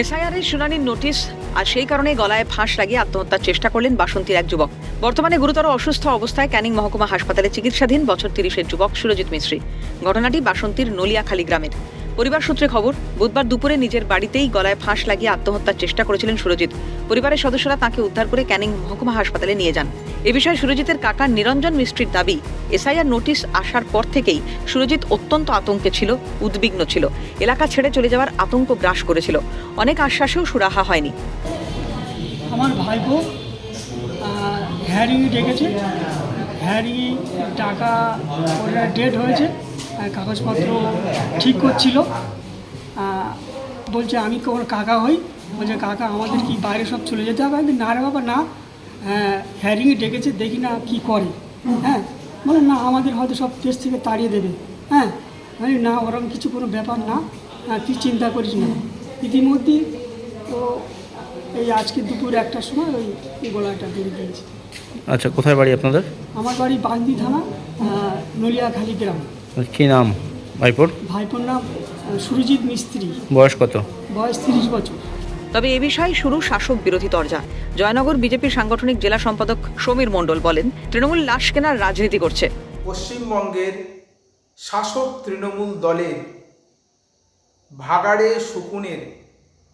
SIR এর শুনানির notice, আর সেই কারণে গলায় ফাঁস লাগিয়ে আত্মহত্যার চেষ্টা করলেন বাসন্তীর এক যুবক। বর্তমানে গুরুতর অসুস্থ অবস্থায় ক্যানিং মহকুমা হাসপাতালে চিকিৎসাধীন বছর তিরিশের যুবক সুরজিৎ মিশ্রী। ঘটনাটি বাসন্তীর নলিয়াখালী গ্রামের। পরিবার সূত্রে খবর, বুধবার দুপুরে নিজের বাড়িতেই গলায় ফাঁস লাগিয়ে আত্মহত্যার চেষ্টা করেছিলেন সুরজিৎ। পরিবারের সদস্যরা তাকে উদ্ধার করে ক্যানিং মহকুমা হাসপাতালে নিয়ে যান। এ বিষয়ে সুরজিতের কাকা নিরঞ্জন মিস্ত্রির দাবি, এসআইআর নোটিশ আসার পর থেকেই সুরজিৎ অত্যন্ত আতঙ্কে ছিল, উদ্বিগ্ন ছিল। এলাকা ছেড়ে চলে যাওয়ার আতঙ্ক গ্রাস করেছিল। অনেক আশ্বাসেও সুরাহা হয়নি। আমার ভাইপো হ্যারিং ডেকেছে। হ্যারিং টাকা ওটা ডেট হয়েছে কাগজপত্র ঠিক করছিল। বলছে আমি কোন কাকা হই? বলছে কাকা আমাদের কি বাইরে সব চলে যেতে হবে? না রে বাবা না। হ্যারিং ডেকেছে দেখি না কি করে। হ্যাঁ বলে না আমাদের হয়তো সব দেশ থেকে তাড়িয়ে দেবে। হ্যাঁ বলি, না ওরকম কিছু কোনো ব্যাপার না। হ্যাঁ তুই চিন্তা করিস না। ইতিমধ্যেই তো এই আজকে দুপুর একটার সময় ওই গলাটা দিয়ে দিয়েছে আচ্ছা কোথায় বাড়ি আপনাদের? আমার বাড়ি বান্দি থানা নলিয়াখালী গ্রাম। কী নাম? ভাইপোর? ভাইপোর নাম সুরজিৎ মিস্ত্রি। বয়স কত? বয়স তিরিশ বছর। তবে এ বিষয়ে শুরু শাসক বিরোধী তরজা। জয়নগর বিজেপির সাংগঠনিক জেলা সম্পাদক সমীর মণ্ডল বলেন তৃণমূল লাশ কেনার রাজনীতি করছে। পশ্চিমবঙ্গের শাসক তৃণমূল দলের ভাগাড়ে শকুনের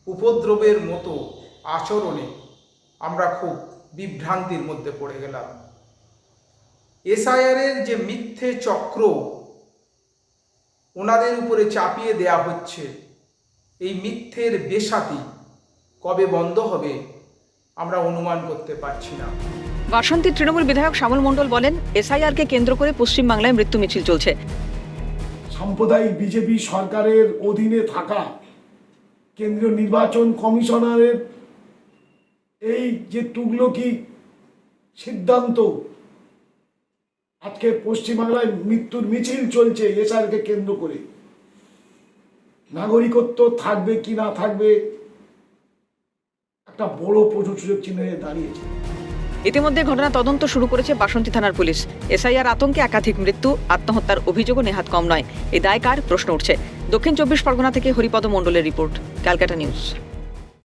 উপদ্রবের মতো আচরণে আমরা খুব বিভ্রান্তির মধ্যে পড়ে গেলাম। এসআইআরের যে মিথ্যে চক্র ওনাদের উপরে চাপিয়ে দেয়া হচ্ছে এই মিথ্যের বেসাতি কবে বন্ধ হবে আমরা অনুমান করতে পারছি না। বাসন্তী তৃণমূল বিধায়ক শ্যামল মণ্ডল বলেন এসআইআরকে কেন্দ্র করে পশ্চিমবাংলায় মৃত্যু মিছিল চলছে। সাম্প্রদায়িক বিজেপি সরকারের অধীনে থাকা কেন্দ্রীয় নির্বাচন কমিশনারের এই যে তুগলকি সিদ্ধান্ত, আজকে পশ্চিমবাংলায় মৃত্যুর মিছিল চলছে এসআরকে কেন্দ্র করে। নাগরিকত্ব থাকবে কি না থাকবে, একটা বড় প্রচুর সুযোগ চিহ্ন দাঁড়িয়েছে। ইতিমধ্যে ঘটনা তদন্ত শুরু করেছে বাসন্তী থানার পুলিশ। এসআইআর আতঙ্কে একাধিক মৃত্যু, আত্মহত্যার অভিযোগও নেহাত কম নয়। এই দায় কার? প্রশ্ন উঠছে। দক্ষিণ চব্বিশ পরগনা থেকে হরিপদ মণ্ডলের রিপোর্ট, ক্যালকাটা নিউজ।